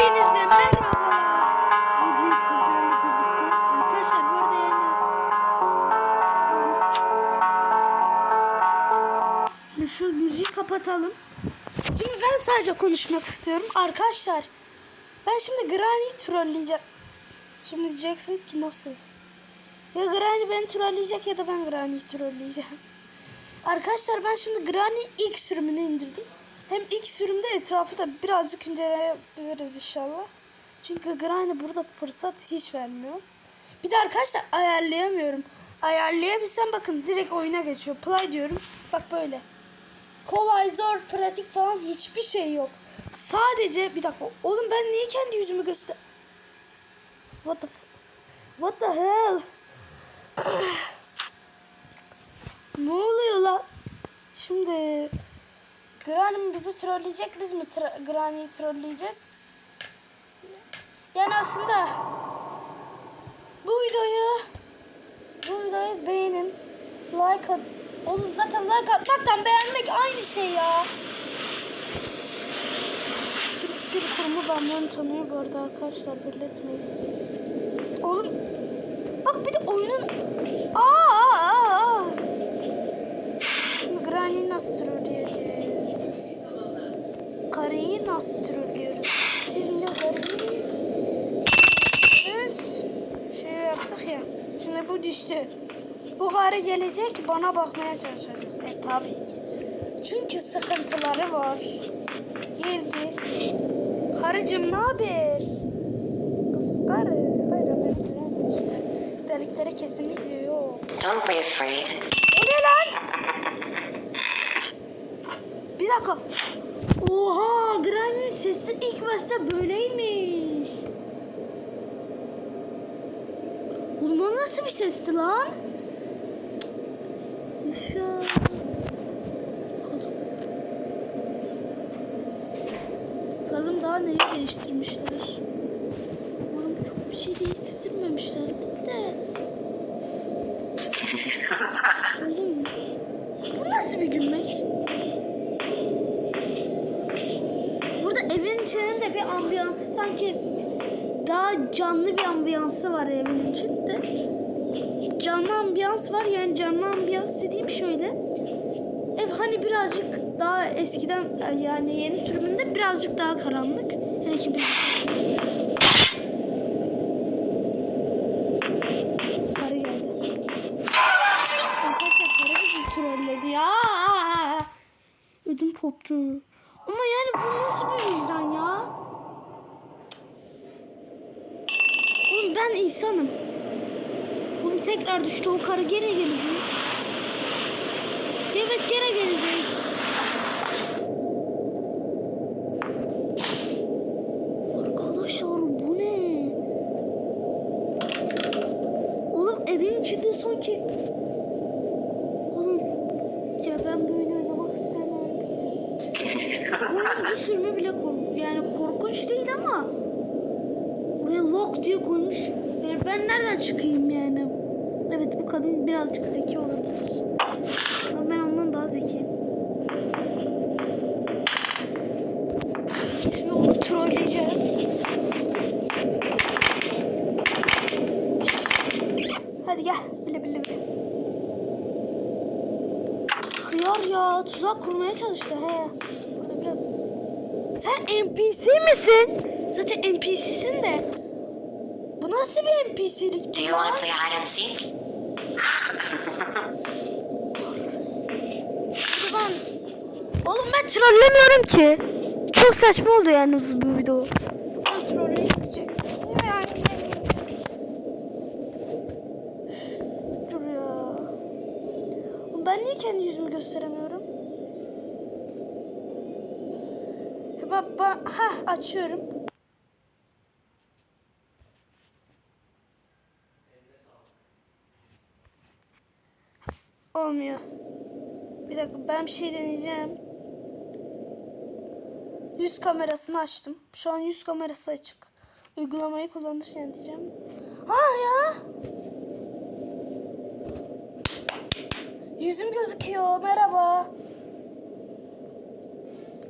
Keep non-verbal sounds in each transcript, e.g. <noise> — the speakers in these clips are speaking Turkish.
Hepinize merhabalar. Bugün sizlerle birlikte arkadaşlar bu arada yani Şimdi şu müziği kapatalım. Şimdi ben sadece konuşmak istiyorum arkadaşlar. Ben şimdi Granny trolleyeceğim. Şimdi diyeceksiniz ki nasıl? Ya Granny beni trolleyecek ya da ben Granny'yi trolleyeceğim. Arkadaşlar ben şimdi Granny ilk sürümünü indirdim. Hem ilk sürümde etrafı da birazcık inceleyebiliriz inşallah. Çünkü Granny burada fırsat hiç vermiyor. Bir de arkadaşlar ayarlayamıyorum. Ayarlayabilsem bakın direkt oyuna geçiyor. Play diyorum. Bak böyle. Kolay, zor, pratik falan hiçbir şey yok. Sadece bir dakika. Oğlum ben niye kendi yüzümü göster... What the f... What the hell? <coughs> ne oluyor lan? Şimdi Granny bizi trolleyecek biz mi tra- Granny'yi trolleyeceğiz? Yani aslında bu videoyu bu videoyu beğenin. Like at. Oğlum zaten like atmaktan beğenmek aynı şey ya. Türk Dil Kurumu benden tanıyor bu arada arkadaşlar belirtmeyin. Oğlum bak bir de oyunun aa aa aa. Şimdi Granny'i nasıl trolleyeceğiz? Karıyı nasıl trollüyoruz? Şimdi karıyı biz şey yaptık ya. Şimdi bu düştü. Bu karı gelecek bana bakmaya çalışacak. E tabii ki. Çünkü sıkıntıları var. Geldi. Karıcığım ne haber? Kız karı. Hayır ben işte. Deliklere kesinlikle yok. Don't be afraid. O ne lan? Bir dakika. Oha Sesi ilk başta böyleymiş. O nasıl bir sesti lan? Üf ya. Bakalım. Bakalım daha neyi değiştirmişler. Umarım çok bir şey değiştirmemişlerdir de. Oğlum bu nasıl bir gülmek? Burada evin içinde bir ambiyansı sanki daha canlı bir ambiyansı var evin içinde. Canlı ambiyans var yani canlı ambiyans dediğim şöyle. Ev hani birazcık daha eskiden yani yeni sürümünde birazcık daha karanlık. Hele ki bir Karı geldi. Arkadaşlar para bizi trolledi ya. Ödüm koptu. Ama yani bu nasıl bir vicdan ya? Oğlum ben insanım. Oğlum tekrar düştü o karı gene gelecek. Evet gene gelecek. Arkadaşlar bu ne? Oğlum evin içinde sanki Oğlum ya ben bu oyunu oynamak istemiyorum ki. Oyunun bu sürümü bile kork yani korkunç değil ama oraya lock diye koymuş. Yani ben nereden çıkayım yani? Evet bu kadın birazcık zeki olabilir. Ama ben ondan daha zekiyim. Şimdi onu trolleyeceğiz. Hadi gel. Bile bile bile. Hıyar ya. Tuzak kurmaya çalıştı he. Burada biraz... Sen NPC misin? Zaten NPC'sin de. Bu nasıl bir NPC'lik Do you want to play hide and seek? ben... Oğlum ben trollemiyorum ki. Çok saçma oldu yani bu video. Oğlum Ben niye kendi yüzümü gösteremiyorum? Heh, açıyorum. Olmuyor. Bir dakika ben bir şey deneyeceğim. Yüz kamerasını açtım. Şu an yüz kamerası açık. Uygulamayı kullanırken diyeceğim. Ha ya. Yüzüm gözüküyor. Merhaba.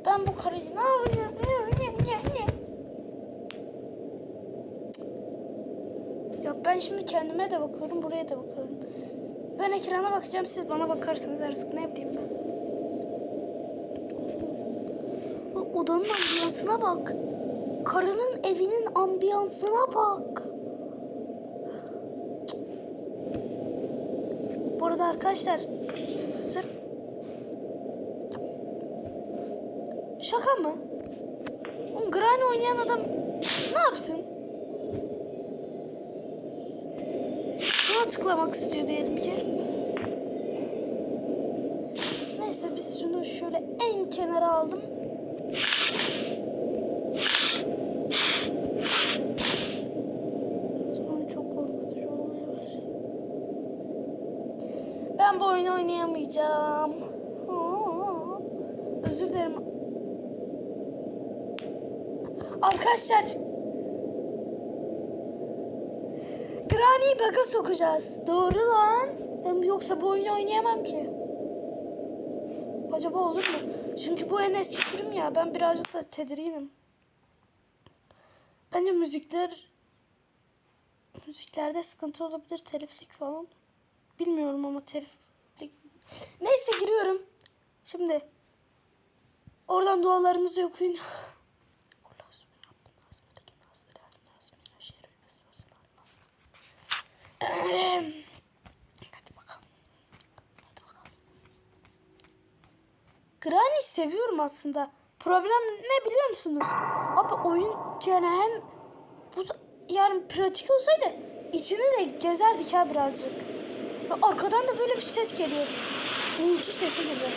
Ben bu karıyı ne yapacağım? Ne, ne, ne, ne? Ya ben şimdi kendime de bakıyorum, buraya da bakıyorum. Ben ekrana bakacağım, siz bana bakarsınız artık ne bileyim ben. Bak odanın ambiyansına bak. Karının evinin ambiyansına bak. Bu arada arkadaşlar Oynayan adam ne yapsın? Buna tıklamak istiyor diyelim ki. Neyse biz şunu şöyle en kenara aldım. Sonra çok korkutucu olmaya başladı. Ben bu oyunu oynayamayacağım. Aa, Özür dilerim. Arkadaşlar. Granny'yi baga sokacağız. Doğru lan. Ben yoksa bu oyunu oynayamam ki. Acaba olur mu? Çünkü bu en eski sürüm ya. Ben birazcık da tedirginim. Bence müzikler müziklerde sıkıntı olabilir. Teliflik falan. Bilmiyorum ama teliflik. Neyse giriyorum. Şimdi oradan dualarınızı okuyun. Hadi bakalım. Hadi bakalım. Granny seviyorum aslında. Problem ne biliyor musunuz? Abi oyun hem bu yani pratik olsaydı içini de gezerdik ha birazcık. Ve arkadan da böyle bir ses geliyor. Uğultu sesi gibi.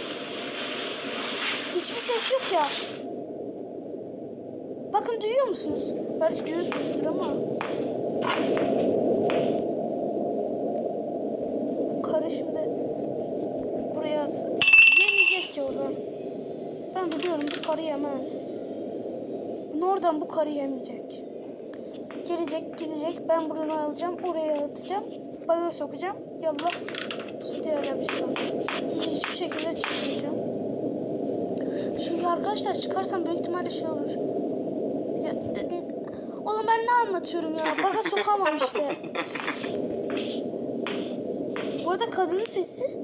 Hiçbir ses yok ya. Bakın duyuyor musunuz? Belki duyuyorsunuzdur ama. Bu karı şimdi buraya at. Yemeyecek ki oradan. Ben biliyorum bu karı yemez. Bunu oradan bu karı yemeyecek. Gelecek gidecek. Ben bunu alacağım. Oraya atacağım. Baga sokacağım. Yallah. Suudi Arabistan. Hiçbir şekilde çıkmayacağım. Çünkü arkadaşlar çıkarsam büyük ihtimalle şey olur. Ya, oğlum ben ne anlatıyorum ya? Baga sokamam işte. Bu arada kadının sesi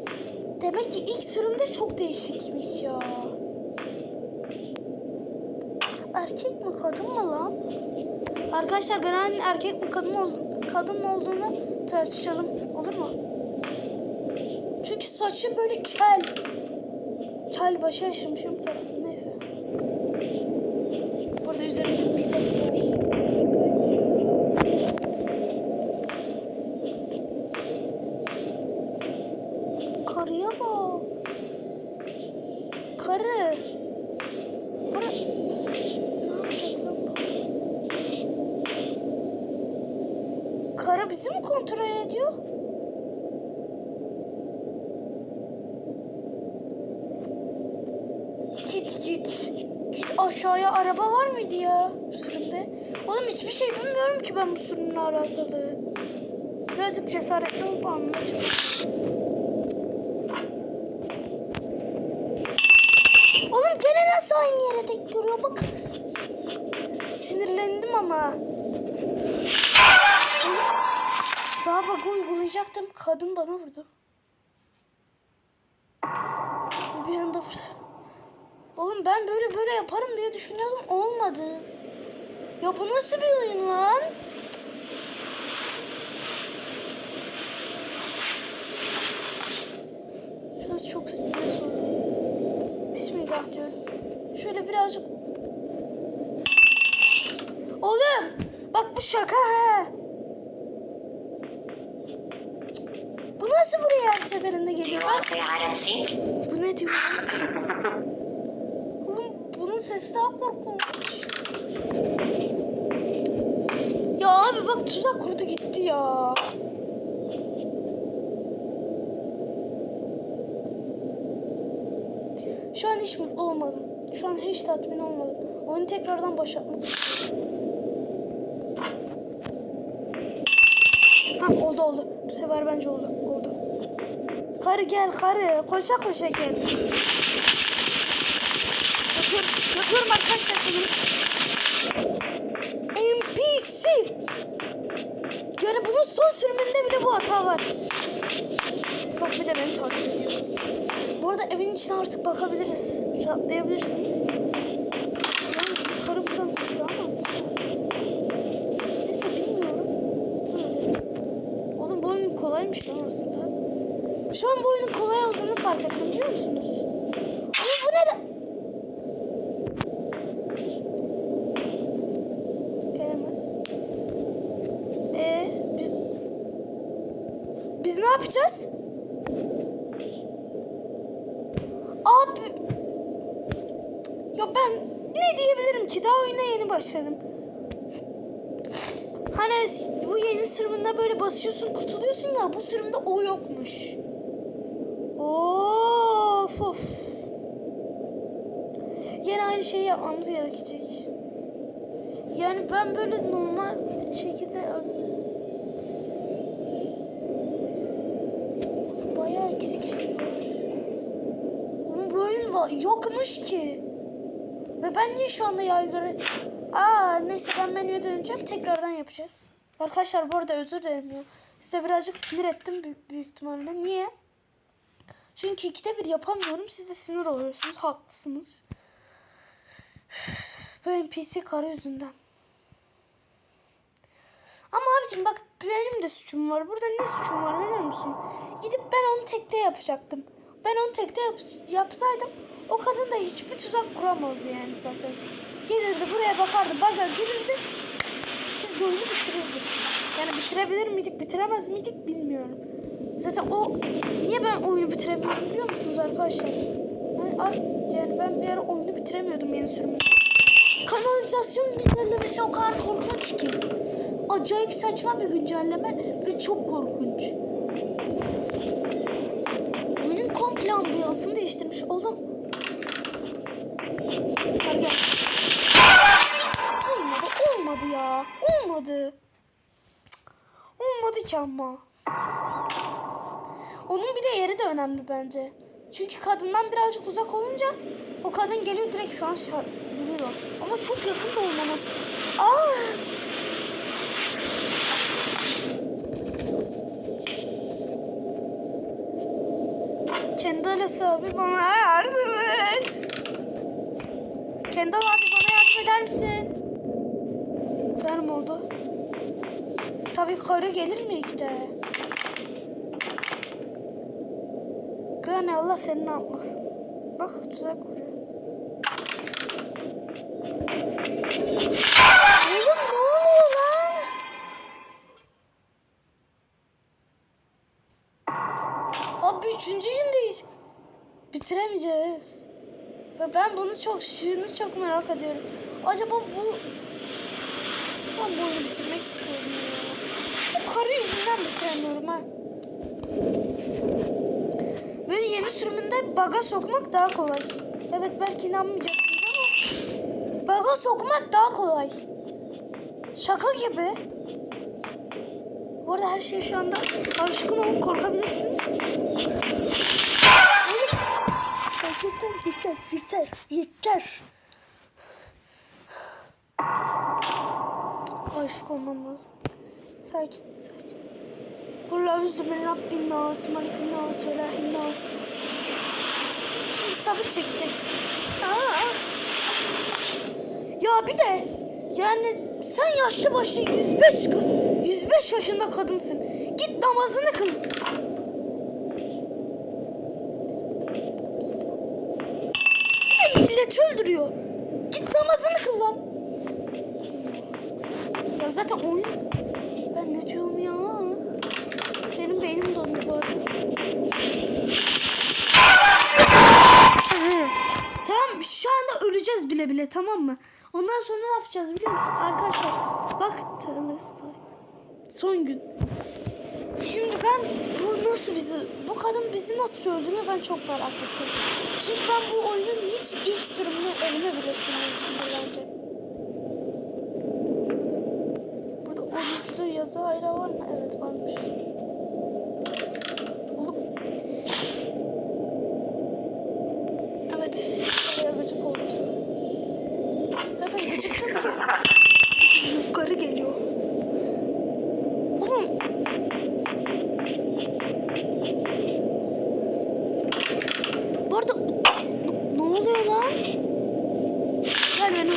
demek ki ilk sürümde çok değişikmiş ya. Erkek mi kadın mı lan? Arkadaşlar Granny'nin erkek mi kadın, ol kadın mı olduğunu tartışalım. Olur mu? Çünkü saçı böyle kel. Kel başa yaşamışım bir tarafı. Neyse. Burada üzerimde Pikachu var. Pikachu. Karıya bak. Karı. Bura... Ne yapacak lan bu? Karı bizi mi kontrol ediyor? Git git. Git aşağıya araba var mıydı ya sürümde? Oğlum hiçbir şey bilmiyorum ki ben bu sürümle alakalı. Birazcık cesaretli olup anlatacağım. Oğlum gene nasıl aynı yere tek görüyor bak. Sinirlendim ama. Daha bak uygulayacaktım. Kadın bana vurdu. Bir anda burada. Oğlum ben böyle böyle yaparım diye düşünüyordum. Olmadı. Ya bu nasıl bir oyun lan? Şu an çok stres oldum. Bismillah diyorum. Şöyle birazcık... Oğlum! Bak bu şaka ha! Bu nasıl buraya her seferinde geliyor? seek? bu ne diyor? <laughs> Oğlum bunun sesi daha korkunç. Ya abi bak tuzak kurdu gitti ya. şu an hiç tatmin olmadım. Onu tekrardan başlatmak Ha oldu oldu. Bu sefer bence oldu. Oldu. Karı gel karı. Koşa koşa gel. Yapıyorum, yapıyorum arkadaşlar senin. NPC. Yani bunun son sürümünde bile bu hata var. Bak bir de beni takip ediyor. Bu arada evin içine artık bakabiliriz. Rahatlayabilirsin. Basıyorsun kurtuluyorsun ya bu sürümde o yokmuş. Of of. Yine aynı şeyi yapmamız gerekecek. Yani ben böyle normal şekilde bayağı eksik şey var. Bu oyun var, yokmuş ki. Ve ben niye şu anda yaygara... Aa neyse ben menüye döneceğim. Tekrardan yapacağız. Arkadaşlar bu arada özür dilerim ya. Size birazcık sinir ettim büyük, ihtimalle. Niye? Çünkü ikide bir yapamıyorum. Siz de sinir oluyorsunuz. Haklısınız. <sighs> Bu NPC karı yüzünden. Ama abicim bak benim de suçum var. Burada ne suçum var biliyor musun? Gidip ben onu tekte yapacaktım. Ben onu tekte yap yapsaydım o kadın da hiçbir tuzak kuramazdı yani zaten. Gelirdi buraya bakardı baga girirdi. De oyunu bitirirdik. Yani bitirebilir miydik bitiremez miydik bilmiyorum. Zaten o niye ben oyunu bitiremiyorum biliyor musunuz arkadaşlar? Yani, yani ben bir ara oyunu bitiremiyordum yeni sürümde. Kanalizasyon güncellemesi o kadar korkunç ki. Acayip saçma bir güncelleme ve çok korkunç. Oyunun komple ambiyansını değiştirmiş. Oğlum. Hadi gel. Olmadı, olmadı ya. Olmadı. Olmadı ki ama. Onun bir de yeri de önemli bence. Çünkü kadından birazcık uzak olunca o kadın geliyor direkt sana vuruyor. Ama çok yakın da olmaması. Aa! Kendall abi bana yardım et. Kendall abi bana yardım eder misin? Sen mi oldu? Tabii karı gelir mi ilk de? Granny Allah seni ne yapmasın. Bak tuzak kuruyor. Ne oluyor lan? Abi üçüncü gündeyiz. Bitiremeyeceğiz. Ve ben bunu çok şunu çok merak ediyorum. Acaba bu ben bu oyunu bitirmek istiyorum ya. Bu karı yüzünden bitiremiyorum ha. Ve yeni sürümünde baga sokmak daha kolay. Evet belki inanmayacaksınız ama baga sokmak daha kolay. Şaka gibi. Bu arada her şey şu anda alışkın olun korkabilirsiniz. Yeter, yeter, yeter, yeter. Aşık olmam lazım. Sakin, sakin. Kul auzu min rabbin nas, malikin nas, ve ilahin nas. Şimdi sabır çekeceksin. Aa. Ya bir de yani sen yaşlı başlı 105 kı- 105 yaşında kadınsın. Git namazını kıl. Milleti öldürüyor. Git namazını kıl lan. Ya zaten oyun... Ben ne diyorum ya? Benim beynim dondu bu arada. <laughs> tamam şu anda öleceğiz bile bile tamam mı? Ondan sonra ne yapacağız biliyor musun? Arkadaşlar bak Telestay. Son gün. Şimdi ben bu nasıl bizi, bu kadın bizi nasıl öldürüyor ben çok merak ettim. Çünkü ben bu oyunun hiç ilk sürümünü elime bile sürmemişimdir bence. Kırmızı hayra var mı? Evet varmış. Olup. Evet. Bayağı gıcık oldum sanırım. Zaten gıcıktım. Yukarı geliyor. Oğlum. Bu arada ne oluyor lan? Gel beni.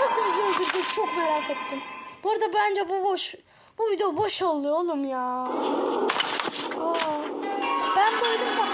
Nasıl bizi öldürecek çok merak ettim. Bu arada bence bu boş. Bu video boş oluyor oğlum ya. Aa, ben böyle sa...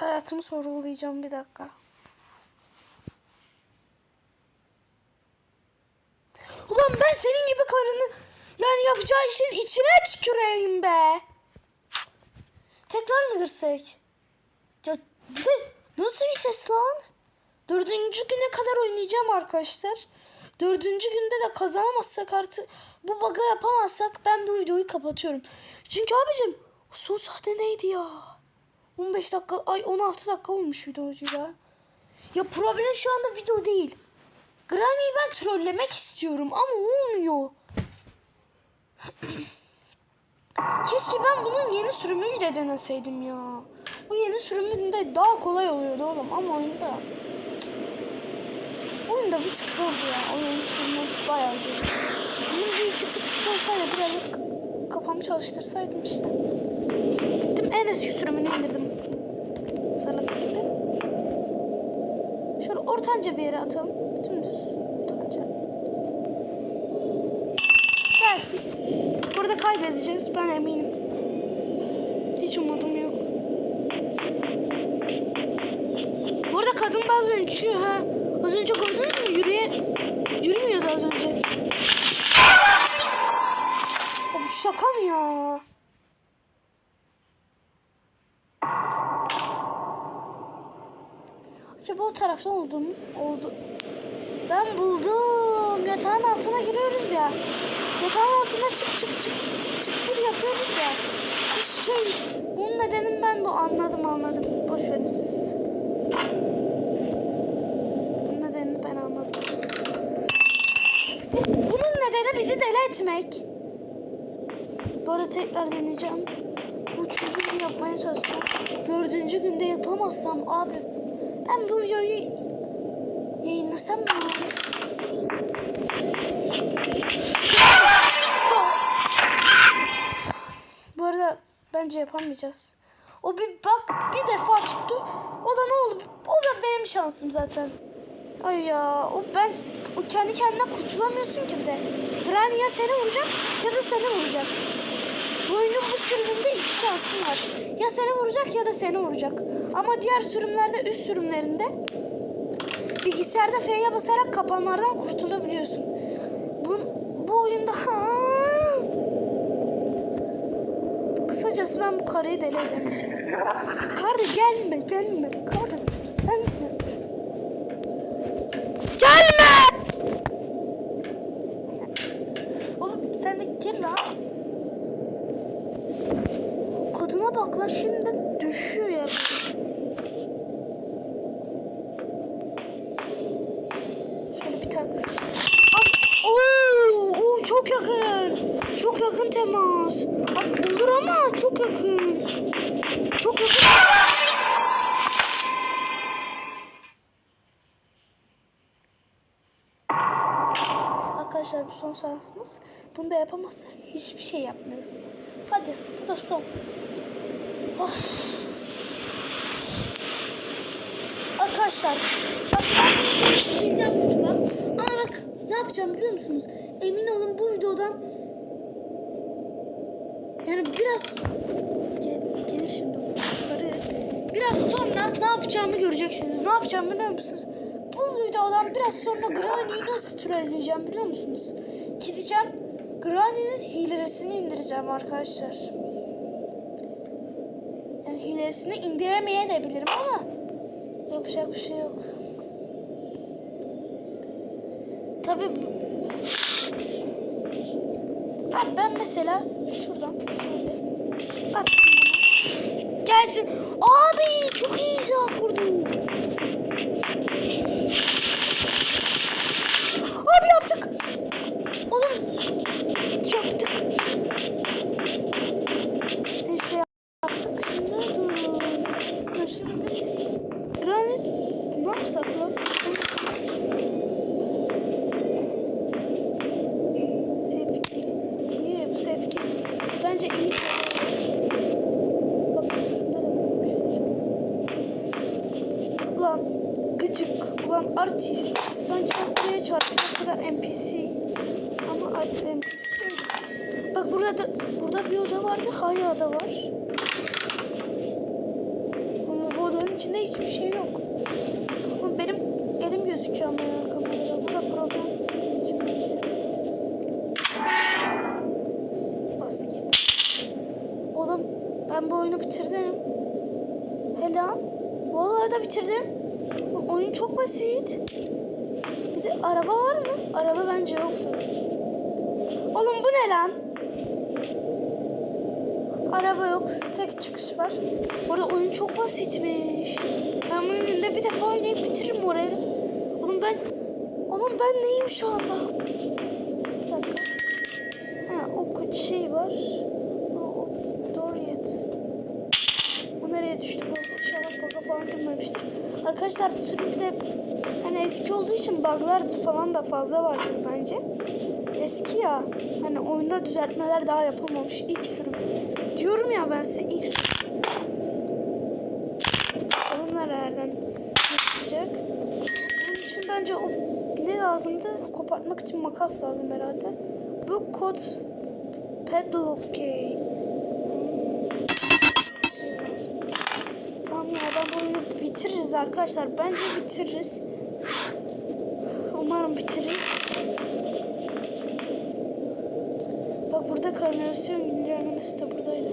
Hayatımı sorgulayacağım bir dakika. Ulan ben senin gibi karını yani yapacağı işin içine tüküreyim be. Tekrar mı girsek? Ya bir de nasıl bir ses lan? Dördüncü güne kadar oynayacağım arkadaşlar. Dördüncü günde de kazanamazsak artık bu bug'ı yapamazsak ben bu videoyu kapatıyorum. Çünkü abicim son sahne neydi ya? 15 dakika ay 16 dakika olmuş videoyla. Ya problem şu anda video değil. Granny'yi ben trollemek istiyorum ama olmuyor. <clears throat> Keşke ben bunun yeni sürümüyle deneseydim ya. Bu yeni sürümünde daha kolay oluyordu oğlum ama oyunda Cık. oyunda bir tık zordu ya. O yeni sürümü bayağı zor. Bunun bir iki tık üstü olsaydı birazcık kafamı çalıştırsaydım işte. Gittim en eski sürümünü indirdim. Salak gibi. Şöyle ortanca bir yere atalım. Dümdüz ortanca. Gelsin. Burada kaybedeceğiz ben eminim. Acaba o tarafta olduğumuz oldu. Ben buldum. Yatağın altına giriyoruz ya. Yatağın altına çık çık çık çık gir yapıyoruz ya. Bu şey bunun nedenin ben bu anladım anladım. Boş verin siz. Bunun nedenini ben anladım. Bu- Bunun nedeni bizi deli etmek. Arada tekrar deneyeceğim. Bu üçüncü gün yapmaya çalışacağım. Dördüncü günde yapamazsam abi ben bu videoyu yayınlasam mı? Bu arada bence yapamayacağız. O bir bak bir defa tuttu. O da ne oldu? O da benim şansım zaten. Ay ya o ben o kendi kendine kurtulamıyorsun ki bir de. Granny ya seni vuracak ya da seni vuracak. Bu oyunun bu sürümünde iki şansın var. Ya seni vuracak ya da seni vuracak. Ama diğer sürümlerde üst sürümlerinde bilgisayarda F'ye basarak kapanlardan kurtulabiliyorsun. Bu, bu oyunda Kısacası ben bu karıyı deli edemeyeceğim. Karı gelme gelme karı gelme. Gelme! Oğlum sen de gir lan. Kadına bak lan şimdi düşüyor ya. Abi, Oo, çok yakın. Çok yakın temas. Abi olur ama çok yakın. Çok yakın. Arkadaşlar bu son şansımız. Bunu da yapamazsak hiçbir şey yapmıyorum. Hadi bu da son. Of. Arkadaşlar bak ben çekeceğim YouTube'a. Ama bak ne yapacağım biliyor musunuz? Emin olun bu videodan yani biraz Gel, gelir şimdi yukarı. Biraz sonra ne yapacağımı göreceksiniz. Ne yapacağımı biliyor musunuz? Bu videodan biraz sonra Granny'yi nasıl trolleyeceğim biliyor musunuz? Gideceğim Granny'nin hilesini indireceğim arkadaşlar. Yani hilesini indiremeye de bilirim ama yapacak bir şey yok. Tabii Abi ben mesela şuradan şöyle attım bunu. Gelsin. Abi çok iyi izah পারছিস Araba yok. Tek çıkış var. Orada oyun çok basitmiş. Ben bu oyunu bir defa oynayıp bitiririm orayı. Oğlum ben... Oğlum ben neyim şu anda? Bir dakika. Ha o şey var. O, o doğru yet. O nereye düştü bu? İnşallah bug'a falan girmemiştir. Arkadaşlar bir sürü bir de hani eski olduğu için bug'lar falan da fazla vardır bence. Eski ya. Hani oyunda düzeltmeler daha yapılmamış. ilk sürüm. Diyorum ya ben size ilk. Onlar nereden geçecek? Bunun için bence o ne lazımdı? Kopartmak için makas lazım herhalde. Bu kod padlock key. Tamam ya ben bu oyunu bitiririz arkadaşlar. Bence bitiririz. Umarım bitiririz. Bak burada kanalizasyon güncellemesi de buradaydı.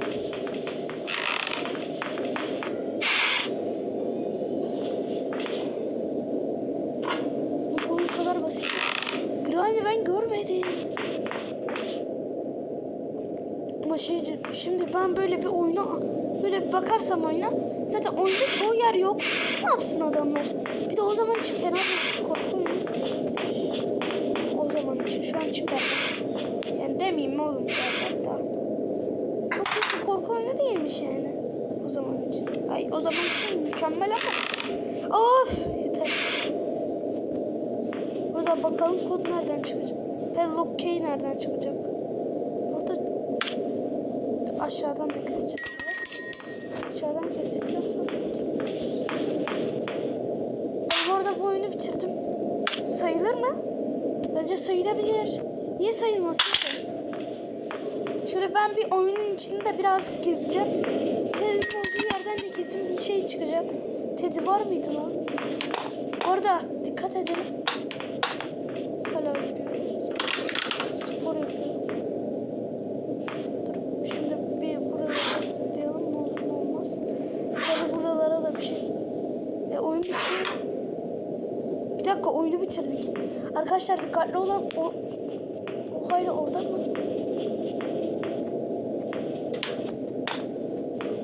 Bu oyun kadar basit. Granny ben görmedim. Ama şey, şimdi ben böyle bir oyuna böyle bir bakarsam oyuna zaten oyunda çoğu yer yok. Ne yapsın adamlar? Bir de o zaman için fena bir korku oyunu değilmiş. O zaman için şu an için berbat. Yani demeyeyim mi oğlum berbat da. Çok büyük bir korku oyunu değilmiş yani. O zaman için. Ay o zaman için mükemmel ama. Of yeter. Burada bakalım kod nereden çıkacak. Padlock key nereden çıkacak. Orada aşağıdan da kesecek. Aşağıdan kestikten sonra Ben bu arada bu oyunu bitirdim. Sayılır mı? Bence sayılabilir. Niye sayılmasın ki? Şöyle ben bir oyunun içinde birazcık gezeceğim. Ted'in olduğu yerden de kesin bir şey çıkacak. Ted var mıydı lan? Orada dikkat edelim. Hala yürüyorum. Spor yapıyorum. Dur şimdi bir buralara diyelim ne olur ne olmaz. Tabi buralara da bir şey. E oyun bitti. Bir dakika oyunu bitirdik. Arkadaşlar dikkatli olun. O, o orada mı?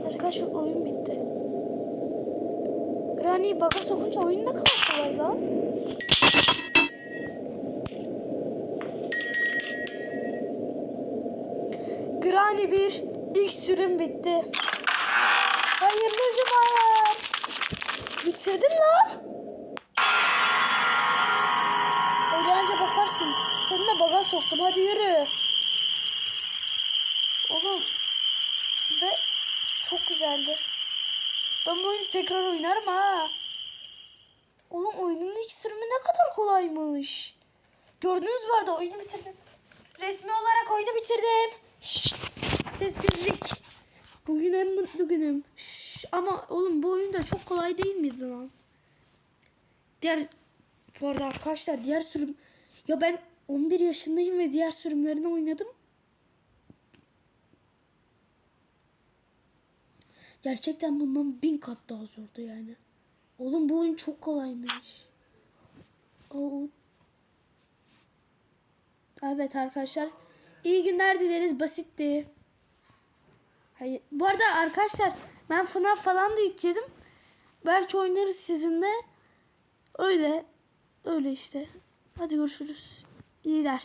Arkadaşlar oyun bitti. Granny'yi baga sokunca oyun ne kadar kolay lan. Granny 1 ilk sürüm bitti. Hayırlı cumalar. Bitirdim lan. Öyle anca bakarsın. Seni de baga soktum. Hadi yürü. Oğlum. Ve çok güzeldi. Ben bu oyunu tekrar oynarım ha. Oğlum oyunun ilk sürümü ne kolaymış. Gördünüz mü arada oyunu bitirdim. Resmi olarak oyunu bitirdim. Şşt, sessizlik. Bugün en mutlu günüm. Şşt, ama oğlum bu oyun da çok kolay değil miydi lan? Diğer bu arada arkadaşlar diğer sürüm ya ben 11 yaşındayım ve diğer sürümlerini oynadım. Gerçekten bundan bin kat daha zordu yani. Oğlum bu oyun çok kolaymış. Evet arkadaşlar. İyi günler dileriz. Basitti. Hayır. Bu arada arkadaşlar ben FNAF falan da yükledim. Belki oynarız sizinle. Öyle. Öyle işte. Hadi görüşürüz. İyi dersler.